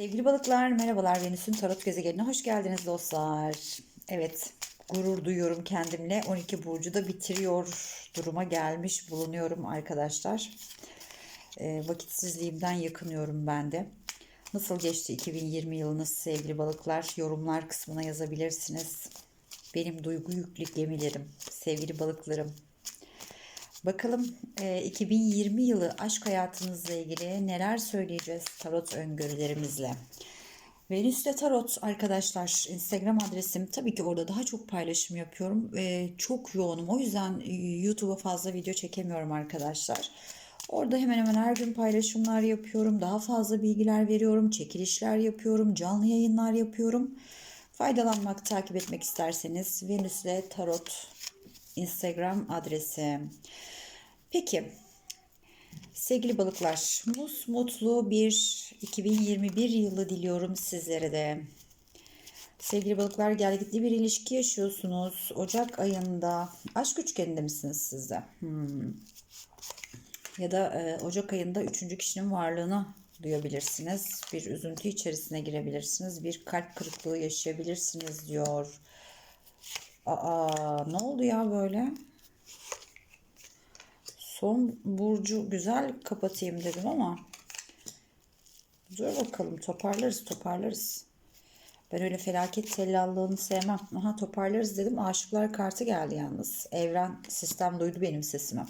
Sevgili balıklar, merhabalar. Venüs'ün tarot gezegenine hoş geldiniz dostlar. Evet, gurur duyuyorum kendimle. 12 burcu da bitiriyor duruma gelmiş bulunuyorum arkadaşlar. E, vakitsizliğimden yakınıyorum ben de. Nasıl geçti 2020 yılınız sevgili balıklar? Yorumlar kısmına yazabilirsiniz. Benim duygu yüklü gemilerim, sevgili balıklarım. Bakalım e, 2020 yılı aşk hayatınızla ilgili neler söyleyeceğiz tarot öngörülerimizle. Venüs'te Tarot arkadaşlar Instagram adresim tabii ki orada daha çok paylaşım yapıyorum. E, çok yoğunum o yüzden e, YouTube'a fazla video çekemiyorum arkadaşlar. Orada hemen hemen her gün paylaşımlar yapıyorum. Daha fazla bilgiler veriyorum. Çekilişler yapıyorum. Canlı yayınlar yapıyorum. Faydalanmak, takip etmek isterseniz Venüs'le Tarot Instagram adresi. Peki sevgili balıklar mus mutlu bir 2021 yılı diliyorum sizlere de. Sevgili balıklar gelgitli bir ilişki yaşıyorsunuz. Ocak ayında aşk üçgeninde misiniz siz de? Hmm. Ya da e, Ocak ayında üçüncü kişinin varlığını duyabilirsiniz. Bir üzüntü içerisine girebilirsiniz. Bir kalp kırıklığı yaşayabilirsiniz diyor. Aa ne oldu ya böyle? Son burcu güzel kapatayım dedim ama dur bakalım toparlarız toparlarız. Ben öyle felaket tellallığını sevmem. Aha toparlarız dedim. Aşıklar kartı geldi yalnız. Evren sistem duydu benim sesimi.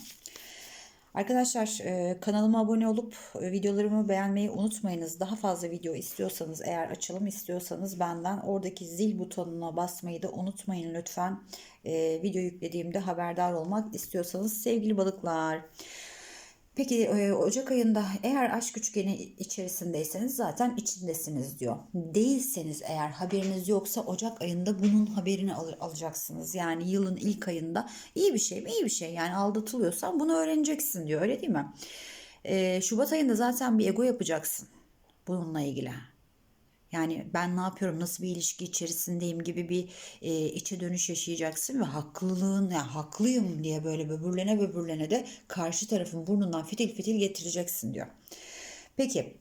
Arkadaşlar e, kanalıma abone olup e, videolarımı beğenmeyi unutmayınız. Daha fazla video istiyorsanız eğer açılım istiyorsanız benden oradaki zil butonuna basmayı da unutmayın lütfen. E, video yüklediğimde haberdar olmak istiyorsanız sevgili balıklar. Peki e, Ocak ayında eğer aşk üçgeni içerisindeyseniz zaten içindesiniz diyor. Değilseniz eğer haberiniz yoksa Ocak ayında bunun haberini al- alacaksınız. Yani yılın ilk ayında iyi bir şey mi? İyi bir şey. Yani aldatılıyorsan bunu öğreneceksin diyor öyle değil mi? E, Şubat ayında zaten bir ego yapacaksın bununla ilgili. Yani ben ne yapıyorum, nasıl bir ilişki içerisindeyim gibi bir e, içe dönüş yaşayacaksın ve haklılığın, yani haklıyım diye böyle böbürlene böbürlene de karşı tarafın burnundan fitil fitil getireceksin diyor. Peki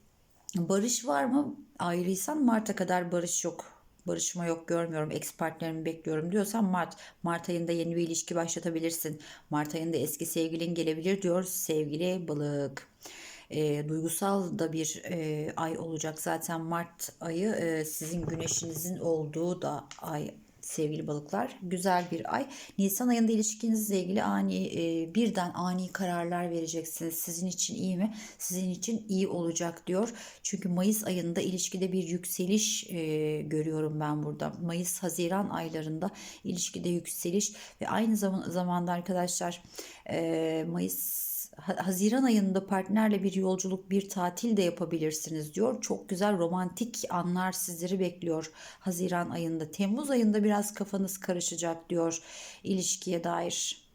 barış var mı? Ayrıysan Mart'a kadar barış yok. Barışma yok görmüyorum. Ex partnerimi bekliyorum diyorsan Mart. Mart ayında yeni bir ilişki başlatabilirsin. Mart ayında eski sevgilin gelebilir diyor sevgili balık e, duygusal da bir e, ay olacak. Zaten Mart ayı e, sizin güneşinizin olduğu da ay sevgili balıklar. Güzel bir ay. Nisan ayında ilişkinizle ilgili ani e, birden ani kararlar vereceksiniz. Sizin için iyi mi? Sizin için iyi olacak diyor. Çünkü Mayıs ayında ilişkide bir yükseliş e, görüyorum ben burada. Mayıs Haziran aylarında ilişkide yükseliş ve aynı zaman zamanda arkadaşlar e, Mayıs Haziran ayında partnerle bir yolculuk, bir tatil de yapabilirsiniz diyor. Çok güzel romantik anlar sizleri bekliyor Haziran ayında. Temmuz ayında biraz kafanız karışacak diyor ilişkiye dair.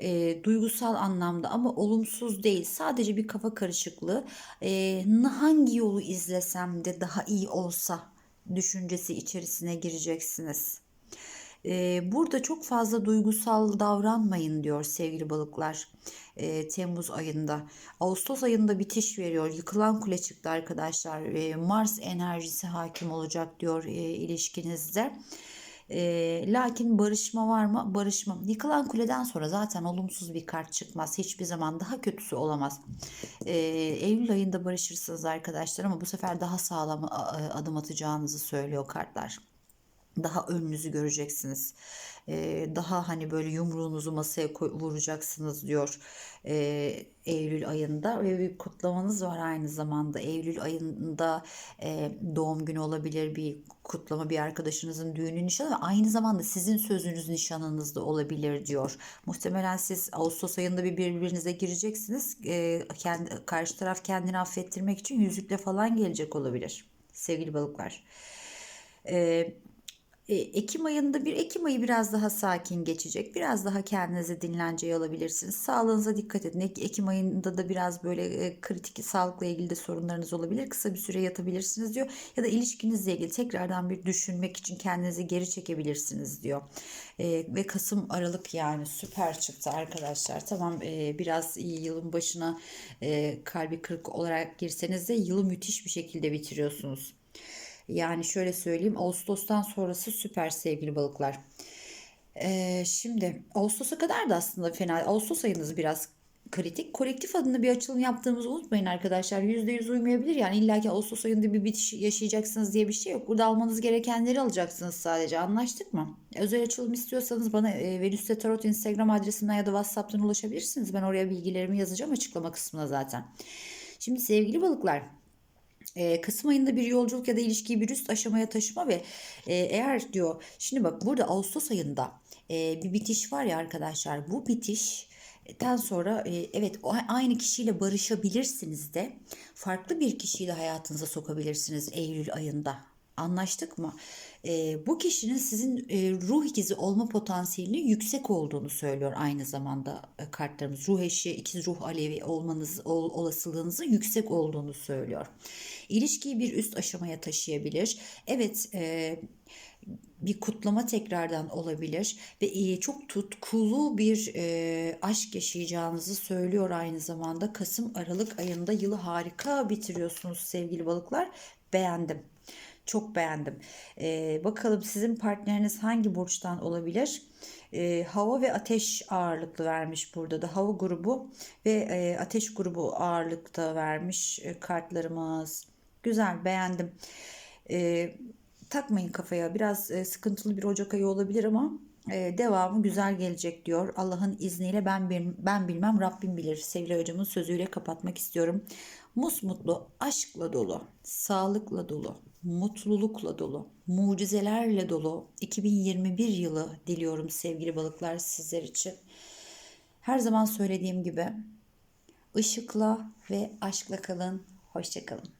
E, duygusal anlamda ama olumsuz değil. Sadece bir kafa karışıklığı. E, hangi yolu izlesem de daha iyi olsa düşüncesi içerisine gireceksiniz. Burada çok fazla duygusal davranmayın diyor sevgili balıklar. Temmuz ayında. Ağustos ayında bitiş veriyor. Yıkılan kule çıktı arkadaşlar. Mars enerjisi hakim olacak diyor ilişkinizde. E, lakin barışma var mı? Barışma. Yıkılan kuleden sonra zaten olumsuz bir kart çıkmaz. Hiçbir zaman daha kötüsü olamaz. E, Eylül ayında barışırsınız arkadaşlar ama bu sefer daha sağlam adım atacağınızı söylüyor kartlar daha önünüzü göreceksiniz. Ee, daha hani böyle yumruğunuzu masaya koy, vuracaksınız diyor ee, Eylül ayında ve bir kutlamanız var aynı zamanda. Eylül ayında e, doğum günü olabilir bir kutlama bir arkadaşınızın düğünü nişanı ve aynı zamanda sizin sözünüz nişanınız da olabilir diyor. Muhtemelen siz Ağustos ayında bir birbirinize gireceksiniz. Ee, kendi, karşı taraf kendini affettirmek için yüzükle falan gelecek olabilir sevgili balıklar. Ee, E, Ekim ayında bir Ekim ayı biraz daha sakin geçecek. Biraz daha kendinizi dinlenceye alabilirsiniz. Sağlığınıza dikkat edin. Ek- Ekim ayında da biraz böyle kritik sağlıkla ilgili de sorunlarınız olabilir. Kısa bir süre yatabilirsiniz diyor. Ya da ilişkinizle ilgili tekrardan bir düşünmek için kendinizi geri çekebilirsiniz diyor. E, ve Kasım Aralık yani süper çıktı arkadaşlar. Tamam e, biraz iyi yılın başına e, kalbi kırık olarak girseniz de yılı müthiş bir şekilde bitiriyorsunuz. Yani şöyle söyleyeyim Ağustos'tan sonrası süper sevgili balıklar. Ee, şimdi Ağustos'a kadar da aslında fena. Ağustos ayınız biraz kritik. Kolektif adına bir açılım yaptığımızı unutmayın arkadaşlar. %100 uymayabilir. Yani illa ki Ağustos ayında bir bitiş yaşayacaksınız diye bir şey yok. Burada almanız gerekenleri alacaksınız sadece. Anlaştık mı? Özel açılım istiyorsanız bana e, Venüs'te Tarot Instagram adresinden ya da WhatsApp'tan ulaşabilirsiniz. Ben oraya bilgilerimi yazacağım açıklama kısmına zaten. Şimdi sevgili balıklar Kasım ayında bir yolculuk ya da ilişkiyi bir üst aşamaya taşıma ve eğer diyor şimdi bak burada Ağustos ayında bir bitiş var ya arkadaşlar bu bitişten sonra e, evet aynı kişiyle barışabilirsiniz de farklı bir kişiyi de hayatınıza sokabilirsiniz Eylül ayında. Anlaştık mı? E, bu kişinin sizin e, ruh ikizi olma potansiyelinin yüksek olduğunu söylüyor aynı zamanda e, kartlarımız. Ruh eşi, ikiz ruh alevi olmanız ol, olasılığınızın yüksek olduğunu söylüyor. İlişkiyi bir üst aşamaya taşıyabilir. Evet, e, bir kutlama tekrardan olabilir ve e, çok tutkulu bir e, aşk yaşayacağınızı söylüyor aynı zamanda. Kasım Aralık ayında yılı harika bitiriyorsunuz sevgili balıklar. Beğendim. Çok beğendim. Ee, bakalım sizin partneriniz hangi burçtan olabilir? Ee, hava ve ateş ağırlıklı vermiş burada da. Hava grubu ve e, ateş grubu ağırlıkta vermiş e, kartlarımız. Güzel beğendim. Ee, takmayın kafaya. Biraz e, sıkıntılı bir Ocak ayı olabilir ama e, devamı güzel gelecek diyor. Allah'ın izniyle ben bil- ben bilmem Rabbim bilir. Sevgili hocamın sözüyle kapatmak istiyorum. Musmutlu, aşkla dolu, sağlıkla dolu, mutlulukla dolu, mucizelerle dolu 2021 yılı diliyorum sevgili balıklar sizler için. Her zaman söylediğim gibi ışıkla ve aşkla kalın. Hoşçakalın.